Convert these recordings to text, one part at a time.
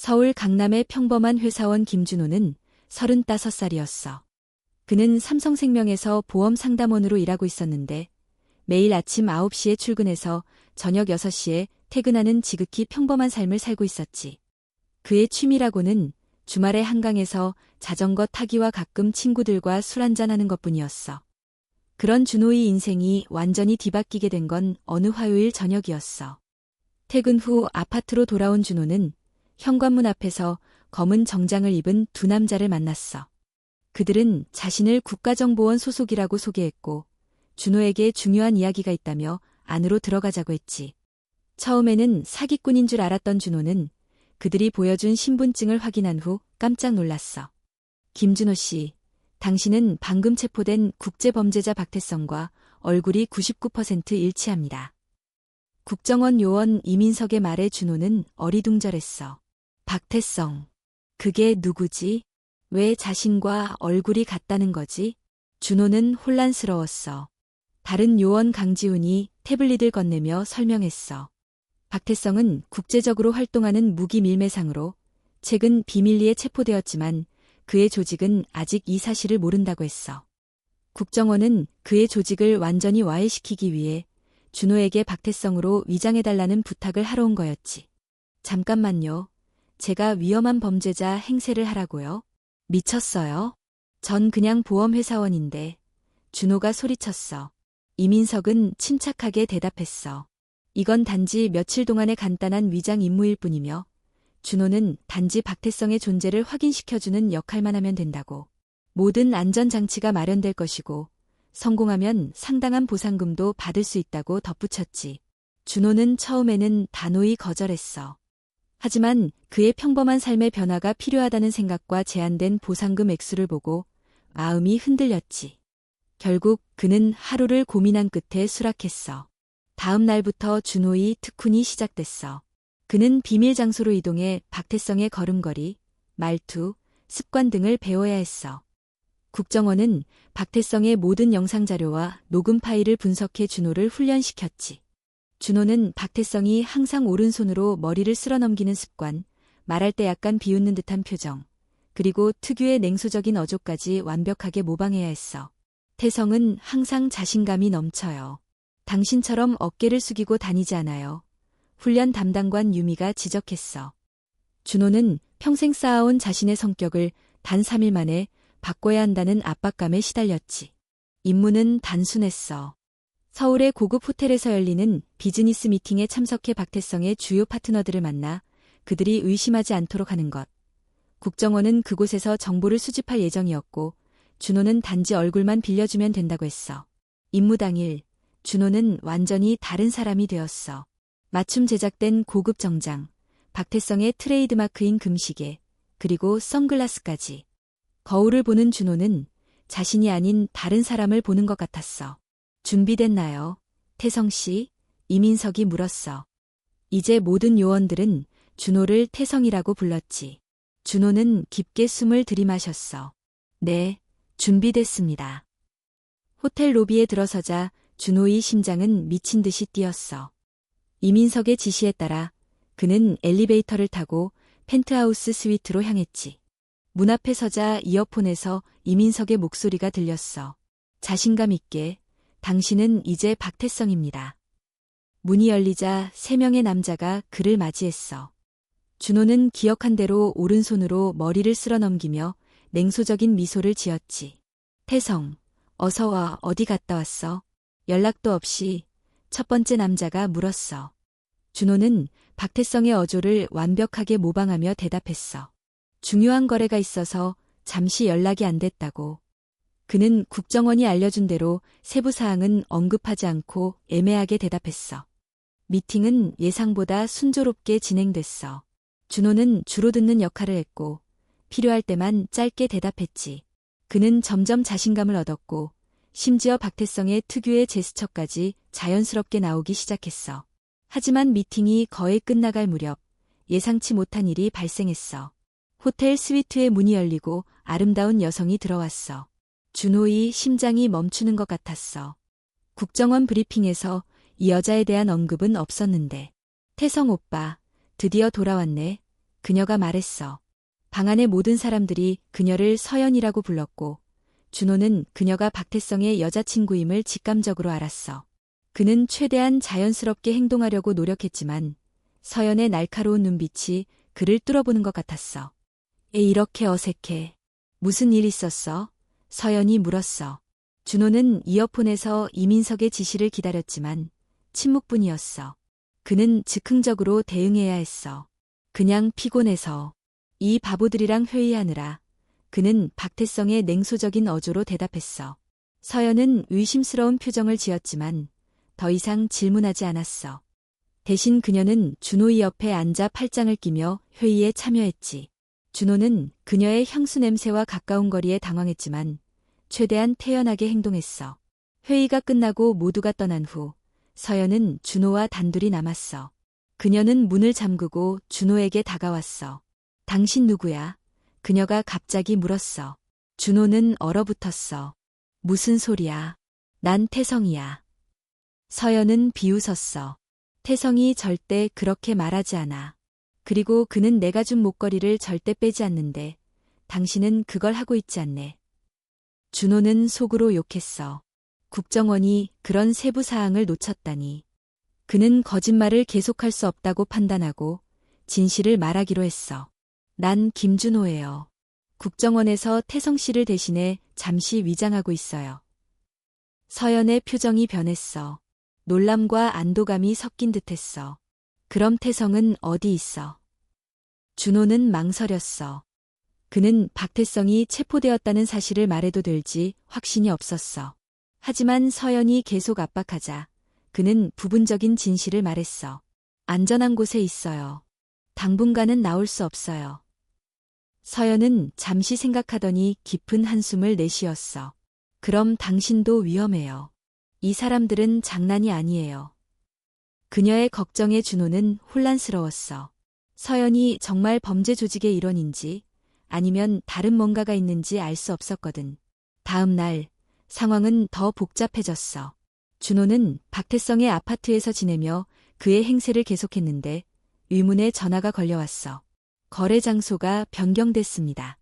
서울 강남의 평범한 회사원 김준호는 35살이었어. 그는 삼성생명에서 보험 상담원으로 일하고 있었는데 매일 아침 9시에 출근해서 저녁 6시에 퇴근하는 지극히 평범한 삶을 살고 있었지. 그의 취미라고는 주말에 한강에서 자전거 타기와 가끔 친구들과 술 한잔하는 것뿐이었어. 그런 준호의 인생이 완전히 뒤바뀌게 된 건 어느 화요일 저녁이었어. 퇴근 후 아파트로 돌아온 준호는 현관문 앞에서 검은 정장을 입은 두 남자를 만났어. 그들은 자신을 국가정보원 소속이라고 소개했고 준호에게 중요한 이야기가 있다며 안으로 들어가자고 했지. 처음에는 사기꾼인 줄 알았던 준호는 그들이 보여준 신분증을 확인한 후 깜짝 놀랐어. 김준호 씨, 당신은 방금 체포된 국제범죄자 박태성과 얼굴이 99% 일치합니다. 국정원 요원 이민석의 말에 준호는 어리둥절했어. 박태성. 그게 누구지? 왜 자신과 얼굴이 같다는 거지? 준호는 혼란스러웠어. 다른 요원 강지훈이 태블릿을 건네며 설명했어. 박태성은 국제적으로 활동하는 무기 밀매상으로 최근 비밀리에 체포되었지만 그의 조직은 아직 이 사실을 모른다고 했어. 국정원은 그의 조직을 완전히 와해시키기 위해 준호에게 박태성으로 위장해달라는 부탁을 하러 온 거였지. 잠깐만요. 제가 위험한 범죄자 행세를 하라고요? 미쳤어요? 전 그냥 보험회사원인데. 준호가 소리쳤어. 이민석은 침착하게 대답했어. 이건 단지 며칠 동안의 간단한 위장 임무일 뿐이며 준호는 단지 박태성의 존재를 확인시켜주는 역할만 하면 된다고. 모든 안전장치가 마련될 것이고 성공하면 상당한 보상금도 받을 수 있다고 덧붙였지. 준호는 처음에는 단호히 거절했어. 하지만 그의 평범한 삶의 변화가 필요하다는 생각과 제한된 보상금 액수를 보고 마음이 흔들렸지. 결국 그는 하루를 고민한 끝에 수락했어. 다음 날부터 준호의 특훈이 시작됐어. 그는 비밀 장소로 이동해 박태성의 걸음걸이, 말투, 습관 등을 배워야 했어. 국정원은 박태성의 모든 영상 자료와 녹음 파일을 분석해 준호를 훈련시켰지. 준호는 박태성이 항상 오른손으로 머리를 쓸어 넘기는 습관, 말할 때 약간 비웃는 듯한 표정, 그리고 특유의 냉소적인 어조까지 완벽하게 모방해야 했어. 태성은 항상 자신감이 넘쳐요. 당신처럼 어깨를 숙이고 다니지 않아요. 훈련 담당관 유미가 지적했어. 준호는 평생 쌓아온 자신의 성격을 단 3일 만에 바꿔야 한다는 압박감에 시달렸지. 임무는 단순했어. 서울의 고급 호텔에서 열리는 비즈니스 미팅에 참석해 박태성의 주요 파트너들을 만나 그들이 의심하지 않도록 하는 것. 국정원은 그곳에서 정보를 수집할 예정이었고 준호는 단지 얼굴만 빌려주면 된다고 했어. 임무 당일 준호는 완전히 다른 사람이 되었어. 맞춤 제작된 고급 정장, 박태성의 트레이드마크인 금시계, 그리고 선글라스까지. 거울을 보는 준호는 자신이 아닌 다른 사람을 보는 것 같았어. 준비됐나요? 태성 씨, 이민석이 물었어. 이제 모든 요원들은 준호를 태성이라고 불렀지. 준호는 깊게 숨을 들이마셨어. 네, 준비됐습니다. 호텔 로비에 들어서자 준호의 심장은 미친 듯이 뛰었어. 이민석의 지시에 따라 그는 엘리베이터를 타고 펜트하우스 스위트로 향했지. 문 앞에 서자 이어폰에서 이민석의 목소리가 들렸어. 자신감 있게 당신은 이제 박태성입니다. 문이 열리자 세 명의 남자가 그를 맞이했어. 준호는 기억한 대로 오른손으로 머리를 쓸어 넘기며 냉소적인 미소를 지었지. 태성, 어서 와 어디 갔다 왔어? 연락도 없이 첫 번째 남자가 물었어. 준호는 박태성의 어조를 완벽하게 모방하며 대답했어. 중요한 거래가 있어서 잠시 연락이 안 됐다고. 그는 국정원이 알려준 대로 세부 사항은 언급하지 않고 애매하게 대답했어. 미팅은 예상보다 순조롭게 진행됐어. 준호는 주로 듣는 역할을 했고 필요할 때만 짧게 대답했지. 그는 점점 자신감을 얻었고 심지어 박태성의 특유의 제스처까지 자연스럽게 나오기 시작했어. 하지만 미팅이 거의 끝나갈 무렵 예상치 못한 일이 발생했어. 호텔 스위트의 문이 열리고 아름다운 여성이 들어왔어. 준호의 심장이 멈추는 것 같았어. 국정원 브리핑에서 이 여자에 대한 언급은 없었는데. 태성 오빠, 드디어 돌아왔네. 그녀가 말했어. 방 안의 모든 사람들이 그녀를 서연이라고 불렀고, 준호는 그녀가 박태성의 여자친구임을 직감적으로 알았어. 그는 최대한 자연스럽게 행동하려고 노력했지만, 서연의 날카로운 눈빛이 그를 뚫어보는 것 같았어. 에 이렇게 어색해. 무슨 일 있었어? 서연이 물었어. 준호는 이어폰에서 이민석의 지시를 기다렸지만 침묵뿐이었어. 그는 즉흥적으로 대응해야 했어. 그냥 피곤해서. 이 바보들이랑 회의하느라 그는 박태성의 냉소적인 어조로 대답했어. 서연은 의심스러운 표정을 지었지만 더 이상 질문하지 않았어. 대신 그녀는 준호이 옆에 앉아 팔짱을 끼며 회의에 참여했지. 준호는 그녀의 향수 냄새와 가까운 거리에 당황했지만 최대한 태연하게 행동했어. 회의가 끝나고 모두가 떠난 후 서연은 준호와 단둘이 남았어. 그녀는 문을 잠그고 준호에게 다가왔어. 당신 누구야? 그녀가 갑자기 물었어. 준호는 얼어붙었어. 무슨 소리야? 난 태성이야. 서연은 비웃었어. 태성이 절대 그렇게 말하지 않아. 그리고 그는 내가 준 목걸이를 절대 빼지 않는데 당신은 그걸 하고 있지 않네. 준호는 속으로 욕했어. 국정원이 그런 세부 사항을 놓쳤다니. 그는 거짓말을 계속할 수 없다고 판단하고 진실을 말하기로 했어. 난 김준호예요. 국정원에서 태성 씨를 대신해 잠시 위장하고 있어요. 서연의 표정이 변했어. 놀람과 안도감이 섞인 듯했어. 그럼 태성은 어디 있어? 준호는 망설였어. 그는 박태성이 체포되었다는 사실을 말해도 될지 확신이 없었어. 하지만 서연이 계속 압박하자 그는 부분적인 진실을 말했어. 안전한 곳에 있어요. 당분간은 나올 수 없어요. 서연은 잠시 생각하더니 깊은 한숨을 내쉬었어. 그럼 당신도 위험해요. 이 사람들은 장난이 아니에요. 그녀의 걱정에 준호는 혼란스러웠어. 서연이 정말 범죄 조직의 일원인지 아니면 다른 뭔가가 있는지 알 수 없었거든. 다음 날 상황은 더 복잡해졌어. 준호는 박태성의 아파트에서 지내며 그의 행세를 계속했는데 의문의 전화가 걸려왔어. 거래 장소가 변경됐습니다.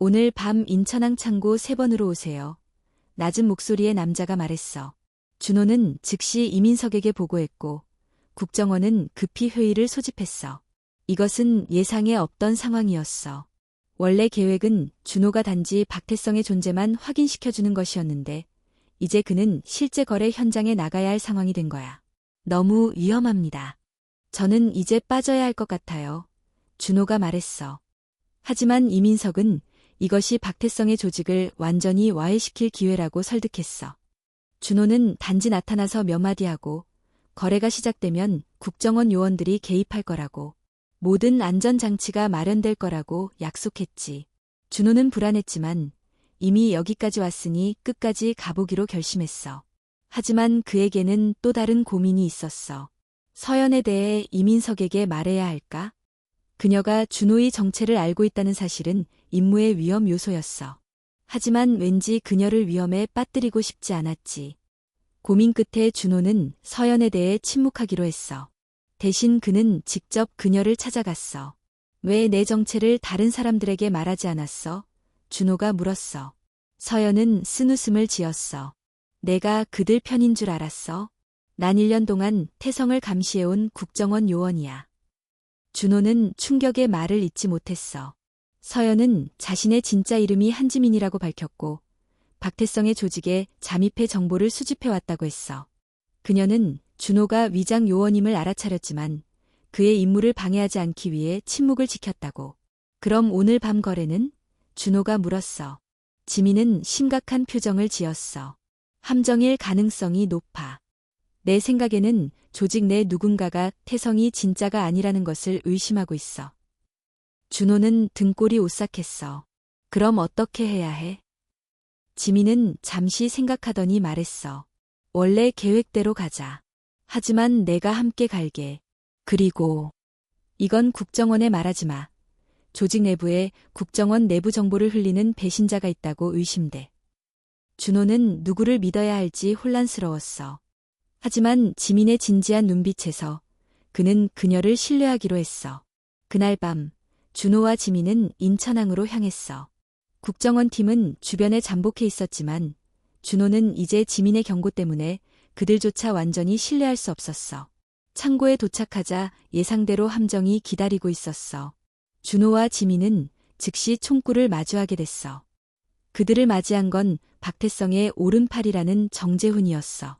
오늘 밤 인천항 창고 3번으로 오세요. 낮은 목소리의 남자가 말했어. 준호는 즉시 이민석에게 보고했고 국정원은 급히 회의를 소집했어. 이것은 예상에 없던 상황이었어. 원래 계획은 준호가 단지 박태성의 존재만 확인시켜주는 것이었는데 이제 그는 실제 거래 현장에 나가야 할 상황이 된 거야. 너무 위험합니다. 저는 이제 빠져야 할 것 같아요. 준호가 말했어. 하지만 이민석은 이것이 박태성의 조직을 완전히 와해시킬 기회라고 설득했어. 준호는 단지 나타나서 몇 마디 하고 거래가 시작되면 국정원 요원들이 개입할 거라고 모든 안전장치가 마련될 거라고 약속했지. 준호는 불안했지만 이미 여기까지 왔으니 끝까지 가보기로 결심했어. 하지만 그에게는 또 다른 고민이 있었어. 서연에 대해 이민석에게 말해야 할까? 그녀가 준호의 정체를 알고 있다는 사실은 임무의 위험 요소였어. 하지만 왠지 그녀를 위험에 빠뜨리고 싶지 않았지. 고민 끝에 준호는 서연에 대해 침묵하기로 했어. 대신 그는 직접 그녀를 찾아갔어. 왜 내 정체를 다른 사람들에게 말하지 않았어? 준호가 물었어. 서연은 쓴 웃음을 지었어. 내가 그들 편인 줄 알았어? 난 1년 동안 태성을 감시해온 국정원 요원이야. 준호는 충격의 말을 잊지 못했어. 서연은 자신의 진짜 이름이 한지민이라고 밝혔고 박태성의 조직에 잠입해 정보를 수집해왔다고 했어. 그녀는 준호가 위장 요원임을 알아차렸지만 그의 임무를 방해하지 않기 위해 침묵을 지켰다고. 그럼 오늘 밤 거래는? 준호가 물었어. 지민은 심각한 표정을 지었어. 함정일 가능성이 높아. 내 생각에는 조직 내 누군가가 태성이 진짜가 아니라는 것을 의심하고 있어. 준호는 등골이 오싹했어. 그럼 어떻게 해야 해? 지민은 잠시 생각하더니 말했어. 원래 계획대로 가자. 하지만 내가 함께 갈게. 그리고 이건 국정원에 말하지 마. 조직 내부에 국정원 내부 정보를 흘리는 배신자가 있다고 의심돼. 준호는 누구를 믿어야 할지 혼란스러웠어. 하지만 지민의 진지한 눈빛에서 그는 그녀를 신뢰하기로 했어. 그날 밤 준호와 지민은 인천항으로 향했어. 국정원 팀은 주변에 잠복해 있었지만 준호는 이제 지민의 경고 때문에 그들조차 완전히 신뢰할 수 없었어. 창고에 도착하자 예상대로 함정이 기다리고 있었어. 준호와 지민은 즉시 총구를 마주하게 됐어. 그들을 맞이한 건 박태성의 오른팔이라는 정재훈이었어.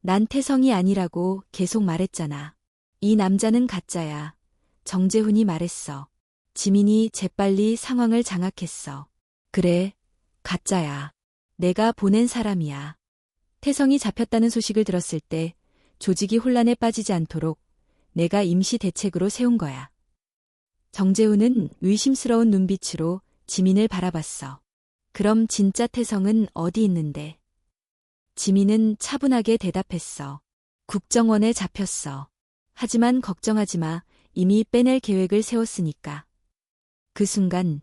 난 태성이 아니라고 계속 말했잖아. 이 남자는 가짜야. 정재훈이 말했어. 지민이 재빨리 상황을 장악했어. 그래, 가짜야. 내가 보낸 사람이야. 태성이 잡혔다는 소식을 들었을 때 조직이 혼란에 빠지지 않도록 내가 임시 대책으로 세운 거야. 정재훈은 의심스러운 눈빛으로 지민을 바라봤어. 그럼 진짜 태성은 어디 있는데? 지민은 차분하게 대답했어. 국정원에 잡혔어. 하지만 걱정하지 마. 이미 빼낼 계획을 세웠으니까. 그 순간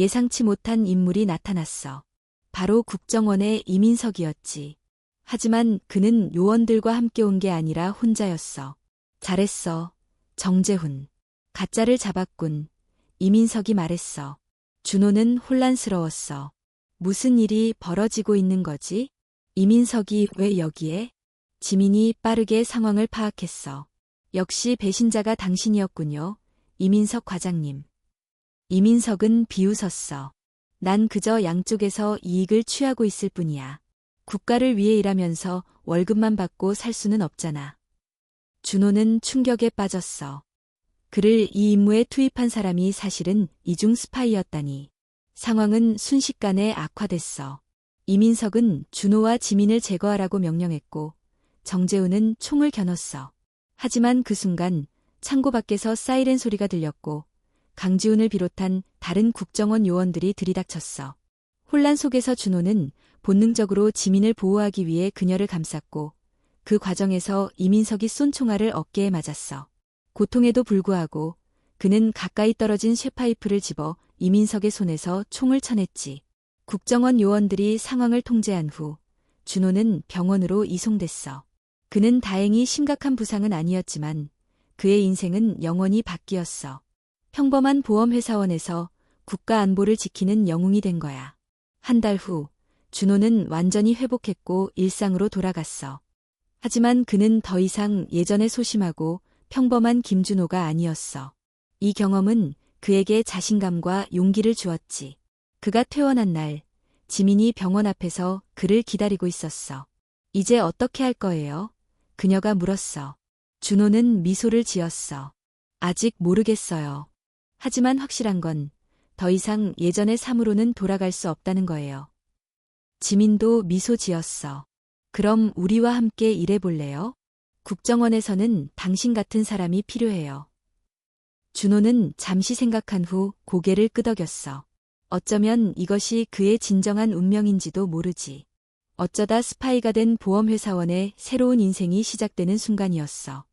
예상치 못한 인물이 나타났어. 바로 국정원의 이민석이었지. 하지만 그는 요원들과 함께 온 게 아니라 혼자였어. 잘했어. 정재훈. 가짜를 잡았군. 이민석이 말했어. 준호는 혼란스러웠어. 무슨 일이 벌어지고 있는 거지? 이민석이 왜 여기에? 지민이 빠르게 상황을 파악했어. 역시 배신자가 당신이었군요. 이민석 과장님. 이민석은 비웃었어. 난 그저 양쪽에서 이익을 취하고 있을 뿐이야. 국가를 위해 일하면서 월급만 받고 살 수는 없잖아. 준호는 충격에 빠졌어. 그를 이 임무에 투입한 사람이 사실은 이중 스파이였다니. 상황은 순식간에 악화됐어. 이민석은 준호와 지민을 제거하라고 명령했고 정재훈은 총을 겨눴어. 하지만 그 순간 창고 밖에서 사이렌 소리가 들렸고 강지훈을 비롯한 다른 국정원 요원들이 들이닥쳤어. 혼란 속에서 준호는 본능적으로 지민을 보호하기 위해 그녀를 감쌌고 그 과정에서 이민석이 쏜 총알을 어깨에 맞았어. 고통에도 불구하고 그는 가까이 떨어진 쇠파이프를 집어 이민석의 손에서 총을 쳐냈지. 국정원 요원들이 상황을 통제한 후 준호는 병원으로 이송됐어. 그는 다행히 심각한 부상은 아니었지만 그의 인생은 영원히 바뀌었어. 평범한 보험회사원에서 국가 안보를 지키는 영웅이 된 거야. 한 달 후, 준호는 완전히 회복했고 일상으로 돌아갔어. 하지만 그는 더 이상 예전에 소심하고 평범한 김준호가 아니었어. 이 경험은 그에게 자신감과 용기를 주었지. 그가 퇴원한 날, 지민이 병원 앞에서 그를 기다리고 있었어. 이제 어떻게 할 거예요? 그녀가 물었어. 준호는 미소를 지었어. 아직 모르겠어요. 하지만 확실한 건 더 이상 예전의 삶으로는 돌아갈 수 없다는 거예요. 지민도 미소 지었어. 그럼 우리와 함께 일해볼래요? 국정원에서는 당신 같은 사람이 필요해요. 준호는 잠시 생각한 후 고개를 끄덕였어. 어쩌면 이것이 그의 진정한 운명인지도 모르지. 어쩌다 스파이가 된 보험회사원의 새로운 인생이 시작되는 순간이었어.